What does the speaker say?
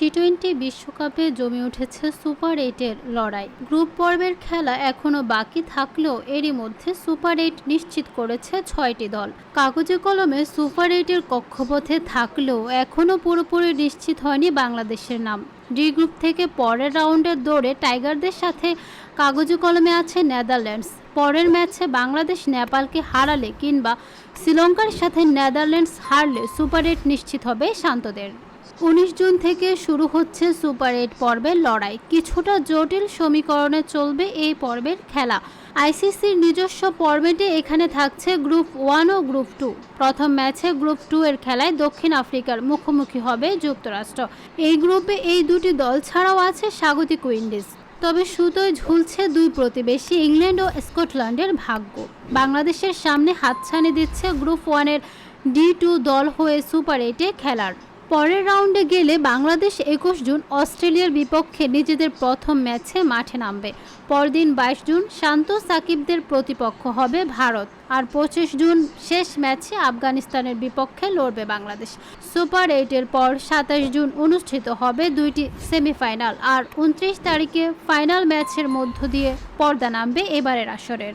T twenty বিশ্বকাপে জমে উঠেছে সুপার এইটের লড়াই। গ্রুপ পর্বের খেলা এখনও বাকি থাকলেও এরই মধ্যে সুপার এইট নিশ্চিত করেছে ছয়টি দল। কাগজে কলমে সুপার এইটের কক্ষপথে থাকলেও এখনও পুরোপুরি নিশ্চিত হয়নি বাংলাদেশের নাম। ডি গ্রুপ থেকে পরের রাউন্ডের দৌড়ে টাইগারদের সাথে কাগজে কলমে আছে নেদারল্যান্ডস। পরের ম্যাচে বাংলাদেশ নেপালকে হারালে কিংবা শ্রীলঙ্কার সাথে নেদারল্যান্ডস হারলে সুপার এইট নিশ্চিত হবে শান্তদের। উনিশ জুন থেকে শুরু হচ্ছে সুপার এইট পর্বের লড়াই। কিছুটা জটিল সমীকরণে চলবে এই পর্বের খেলা। আইসিসির নিজস্ব ফরম্যাটে এখানে থাকছে গ্রুপ ওয়ান ও গ্রুপ টু। প্রথম ম্যাচে গ্রুপ টু এর খেলায় দক্ষিণ আফ্রিকার মুখোমুখি হবে যুক্তরাষ্ট্র। এই গ্রুপে এই দুটি দল ছাড়াও আছে স্বাগতিক উইন্ডিজ তবে সুতোয় ঝুলছে দুই প্রতিবেশী, ইংল্যান্ড ও স্কটল্যান্ডের ভাগ্য। বাংলাদেশের সামনে হাতছানি দিচ্ছে গ্রুপ ওয়ানের ডি টু দল হয়ে সুপার এইটে খেলার। পরের রাউন্ডে গেলে বাংলাদেশ একুশ জুন অস্ট্রেলিয়ার বিপক্ষে নিজেদের প্রথম ম্যাচে মাঠে নামবে। পরদিন বাইশ জুন শান্ত সাকিবদের প্রতিপক্ষ হবে ভারত। আর পঁচিশ জুন শেষ ম্যাচে আফগানিস্তানের বিপক্ষে লড়বে বাংলাদেশ। সুপার এইটের পর সাতাশ জুন অনুষ্ঠিত হবে দুইটি সেমিফাইনাল। আর উনত্রিশ তারিখে ফাইনাল ম্যাচের মধ্য দিয়ে পর্দা নামবে এবারের আসরের।